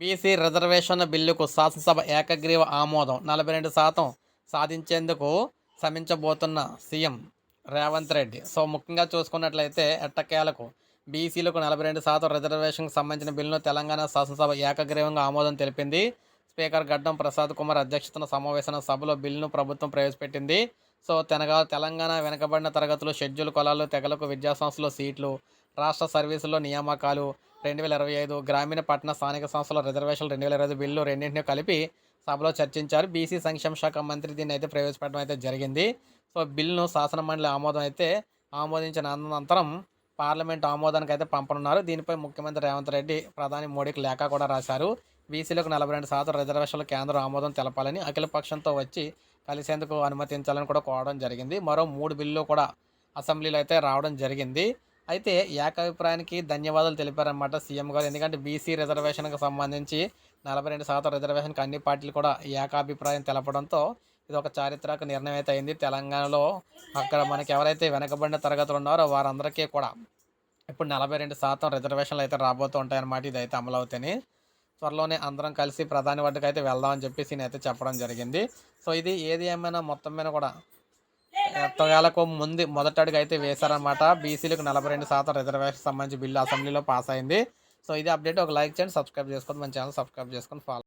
BC reservation బిల్లుకు శాసనసభ ఏకగ్రీవ ఆమోదం. నలభై రెండు శాతం సాధించేందుకు శ్రమించబోతున్న సీఎం రేవంత్ రెడ్డి. సో ముఖ్యంగా చూసుకున్నట్లయితే ఎట్టకేలకు బీసీలకు నలభై రెండు శాతం రిజర్వేషన్కి సంబంధించిన బిల్లును తెలంగాణ శాసనసభ ఏకగ్రీవంగా ఆమోదం తెలిపింది. స్పీకర్ గడ్డం ప్రసాద్ కుమార్ అధ్యక్షతన సమావేశం సభలో బిల్లును ప్రభుత్వం ప్రవేశపెట్టింది. సో తెనగా తెలంగాణ వెనుకబడిన తరగతులు షెడ్యూల్ కులాలు తెగలకు విద్యాసంస్థలు సీట్లు రాష్ట్ర సర్వీసుల్లో నియామకాలు రెండు వేల ఇరవై ఐదు గ్రామీణ పట్టణ స్థానిక సంస్థల రిజర్వేషన్లు రెండు వేల ఇరవై ఐదు బిల్లు రెండింటిని కలిపి సభలో చర్చించారు. బీసీ సంక్షేమ శాఖ మంత్రి దీన్ని అయితే ప్రవేశపెట్టడం అయితే జరిగింది. సో బిల్లును శాసన మండలి ఆమోదం అయితే ఆమోదించిన అనంతరం పార్లమెంట్ ఆమోదానికి అయితే పంపనున్నారు. దీనిపై ముఖ్యమంత్రి రేవంత్ రెడ్డి ప్రధాని మోడీకి లేఖ కూడా రాశారు. బీసీలకు నలభై రెండు శాతం రిజర్వేషన్లు కేంద్రం ఆమోదం తెలపాలని అఖిల పక్షంతో వచ్చి కలిసేందుకు అనుమతించాలని కూడా కోరడం జరిగింది. మరో మూడు బిల్లు కూడా అసెంబ్లీలో అయితే రావడం జరిగింది. అయితే ఏకాభిప్రాయానికి ధన్యవాదాలు తెలిపారన్నమాట సీఎం గారు. ఎందుకంటే బీసీ రిజర్వేషన్కి సంబంధించి నలభై రెండు శాతం రిజర్వేషన్కి అన్ని పార్టీలు కూడా ఏకాభిప్రాయం తెలపడంతో ఇది ఒక చారిత్రక నిర్ణయం అయితే అయింది. తెలంగాణలో అక్కడ మనకి ఎవరైతే వెనకబడిన తరగతులు ఉన్నారో వారందరికీ కూడా ఇప్పుడు నలభై రెండు శాతం రిజర్వేషన్లు అయితే రాబోతూ ఉంటాయన్నమాట ఇది అయితే త్వరలోనే అందరం కలిసి ప్రధాని వద్దకు అయితే వెళ్దామని చెప్పేసి నేనైతే చెప్పడం జరిగింది. సో ఇది ఏది ఏమైనా మొత్తం మీద కూడా ఎత్తగాలకు ముందు మొదటి అడుగు అయితే వేశారనమాట బీసీలకు నలభై రెండు శాతం రిజర్వేషన్ సంబంధించి బిల్లు అసెంబ్లీలో పాస్ అయింది. సో ఇది అప్డేట్. ఒక లైక్ చేయండి సబ్స్క్రైబ్ చేసుకోండి మన ఛానల్ సబ్స్క్రైబ్ చేసుకొని ఫాలో